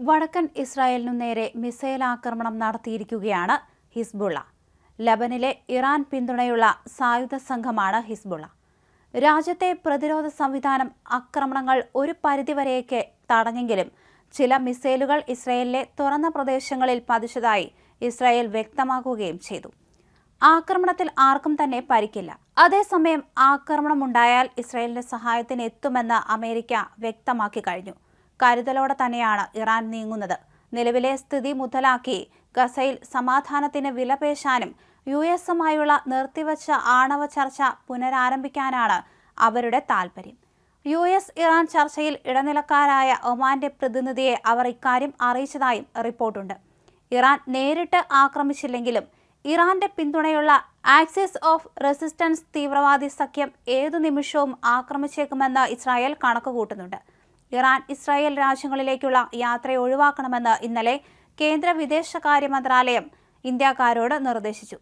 വടക്കൻ ഇസ്രായേലിനു നേരെ മിസൈൽ ആക്രമണം നടത്തിയിരിക്കുകയാണ് ഹിസ്ബുള്ള. ലബനിലെ ഇറാൻ പിന്തുണയുള്ള സായുധ സംഘമാണ് ഹിസ്ബുള്ള. രാജ്യത്തെ പ്രതിരോധ സംവിധാനം ആക്രമണങ്ങൾ ഒരു പരിധിവരെയൊക്കെ തടഞ്ഞെങ്കിലും ചില മിസൈലുകൾ ഇസ്രായേലിലെ തുറന്ന പ്രദേശങ്ങളിൽ പതിച്ചതായി ഇസ്രായേൽ വ്യക്തമാക്കുകയും ചെയ്തു. ആക്രമണത്തിൽ ആർക്കും തന്നെ പരിക്കില്ല. അതേസമയം ആക്രമണമുണ്ടായാൽ ഇസ്രായേലിന്റെ സഹായത്തിന് എത്തുമെന്ന് അമേരിക്ക വ്യക്തമാക്കി കഴിഞ്ഞു. കരുതലോടെ തന്നെയാണ് ഇറാൻ നീങ്ങുന്നത്. നിലവിലെ സ്ഥിതി മുതലാക്കി ഗസയിൽ സമാധാനത്തിന് വിലപേശാനും യു എസുമായുള്ള നിർത്തിവച്ച ആണവ ചർച്ച പുനരാരംഭിക്കാനാണ് അവരുടെ താൽപ്പര്യം യു എസ് ഇറാൻ ചർച്ചയിൽ ഇടനിലക്കാരായ ഒമാന്റെ പ്രതിനിധിയെ അവർ ഇക്കാര്യം അറിയിച്ചതായും റിപ്പോർട്ടുണ്ട്. ഇറാൻ നേരിട്ട് ആക്രമിച്ചില്ലെങ്കിലും ഇറാന്റെ പിന്തുണയുള്ള ആക്സിസ് ഓഫ് റെസിസ്റ്റൻസ് തീവ്രവാദി സഖ്യം ഏതു നിമിഷവും ആക്രമിച്ചേക്കുമെന്ന് ഇസ്രായേൽ കണക്കുകൂട്ടുന്നുണ്ട്. ഇറാൻ ഇസ്രായേൽ രാജ്യങ്ങളിലേക്കുള്ള യാത്ര ഒഴിവാക്കണമെന്ന് ഇന്നലെ കേന്ദ്ര വിദേശകാര്യ മന്ത്രാലയം ഇന്ത്യക്കാരോട് നിർദ്ദേശിച്ചു.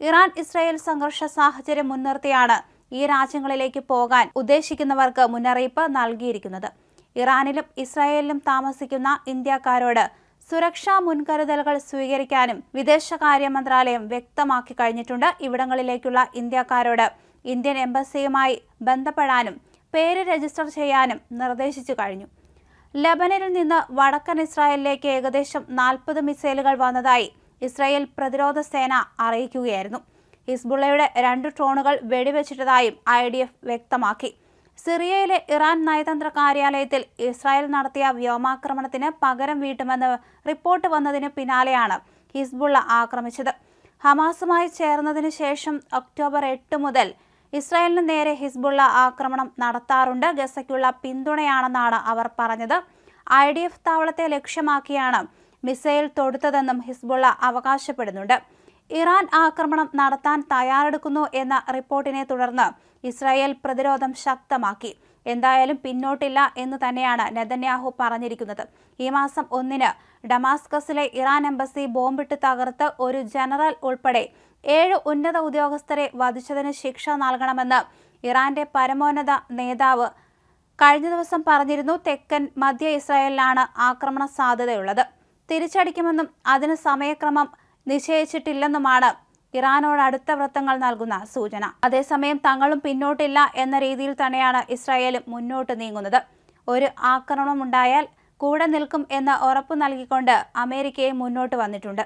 ഇറാൻ ഇസ്രായേൽ സംഘർഷ സാഹചര്യം മുൻനിർത്തിയാണ് ഈ രാജ്യങ്ങളിലേക്ക് പോകാൻ ഉദ്ദേശിക്കുന്നവർക്ക് മുന്നറിയിപ്പ് നൽകിയിരിക്കുന്നത്. ഇറാനിലും ഇസ്രായേലിലും താമസിക്കുന്ന ഇന്ത്യക്കാരോട് സുരക്ഷാ മുൻകരുതലുകൾ സ്വീകരിക്കാനും വിദേശകാര്യ മന്ത്രാലയം വ്യക്തമാക്കി കഴിഞ്ഞിട്ടുണ്ട്. ഇവിടങ്ങളിലേക്കുള്ള ഇന്ത്യക്കാരോട് ഇന്ത്യൻ എംബസിയുമായി ബന്ധപ്പെടാനും പേര് രജിസ്റ്റർ ചെയ്യാനും നിർദ്ദേശിച്ചു കഴിഞ്ഞു. ലബനനിൽ നിന്ന് വടക്കൻ ഇസ്രായേലിലേക്ക് ഏകദേശം നാൽപ്പത് മിസൈലുകൾ വന്നതായി ഇസ്രായേൽ പ്രതിരോധ സേന അറിയിക്കുകയായിരുന്നു. ഹിസ്ബുള്ളയുടെ രണ്ട് ഡ്രോണുകൾ വെടിവെച്ചിട്ടതായും ഐ ഡി എഫ് വ്യക്തമാക്കി. സിറിയയിലെ ഇറാൻ നയതന്ത്ര കാര്യാലയത്തിൽ ഇസ്രായേൽ നടത്തിയ വ്യോമാക്രമണത്തിന് പകരം വീട്ടുമെന്ന് റിപ്പോർട്ട് വന്നതിന് പിന്നാലെയാണ് ഹിസ്ബുള്ള ആക്രമിച്ചത്. ഹമാസുമായി ചേർന്നതിന് ശേഷം ഒക്ടോബർ എട്ട് മുതൽ ഇസ്രായേലിന് നേരെ ഹിസ്ബുള്ള ആക്രമണം നടത്താറുണ്ട്. ഗസയ്ക്കുള്ള പിന്തുണയാണെന്നാണ് അവർ പറഞ്ഞത്. ഐ ഡി എഫ് താവളത്തെ ലക്ഷ്യമാക്കിയാണ് മിസൈൽ തൊടുത്തതെന്നും ഹിസ്ബുള്ള അവകാശപ്പെടുന്നുണ്ട്. ഇറാൻ ആക്രമണം നടത്താൻ തയ്യാറെടുക്കുന്നു എന്ന റിപ്പോർട്ടിനെ തുടർന്ന് ഇസ്രായേൽ പ്രതിരോധം ശക്തമാക്കി. എന്തായാലും പിന്നോട്ടില്ല എന്ന് തന്നെയാണ് നെതന്യാഹു പറഞ്ഞിരിക്കുന്നത്. ഈ മാസം ഒന്നിന് ഡമാസ്കസിലെ ഇറാൻ എംബസി ബോംബിട്ട് തകർത്ത് ഒരു ജനറൽ ഉൾപ്പെടെ ഏഴ് ഉന്നത ഉദ്യോഗസ്ഥരെ വധിച്ചതിന് ശിക്ഷ നൽകണമെന്ന് ഇറാന്റെ പരമോന്നത നേതാവ് കഴിഞ്ഞ ദിവസം പറഞ്ഞിരുന്നു. തെക്കൻ മധ്യ ഇസ്രായേലിലാണ് ആക്രമണ സാധ്യതയുള്ളത്. തിരിച്ചടിക്കുമെന്നും അതിന് സമയക്രമം നിശ്ചയിച്ചിട്ടില്ലെന്നുമാണ് ഇറാനോട് അടുത്ത വൃത്തങ്ങൾ നൽകുന്ന സൂചന. അതേസമയം തങ്ങളും പിന്നോട്ടില്ല എന്ന രീതിയിൽ തന്നെയാണ് ഇസ്രായേലും മുന്നോട്ട് നീങ്ങുന്നത്. ഒരു ആക്രമണമുണ്ടായാൽ കൂടെ നിൽക്കും എന്ന് ഉറപ്പു നൽകിക്കൊണ്ട് അമേരിക്കയും മുന്നോട്ട് വന്നിട്ടുണ്ട്.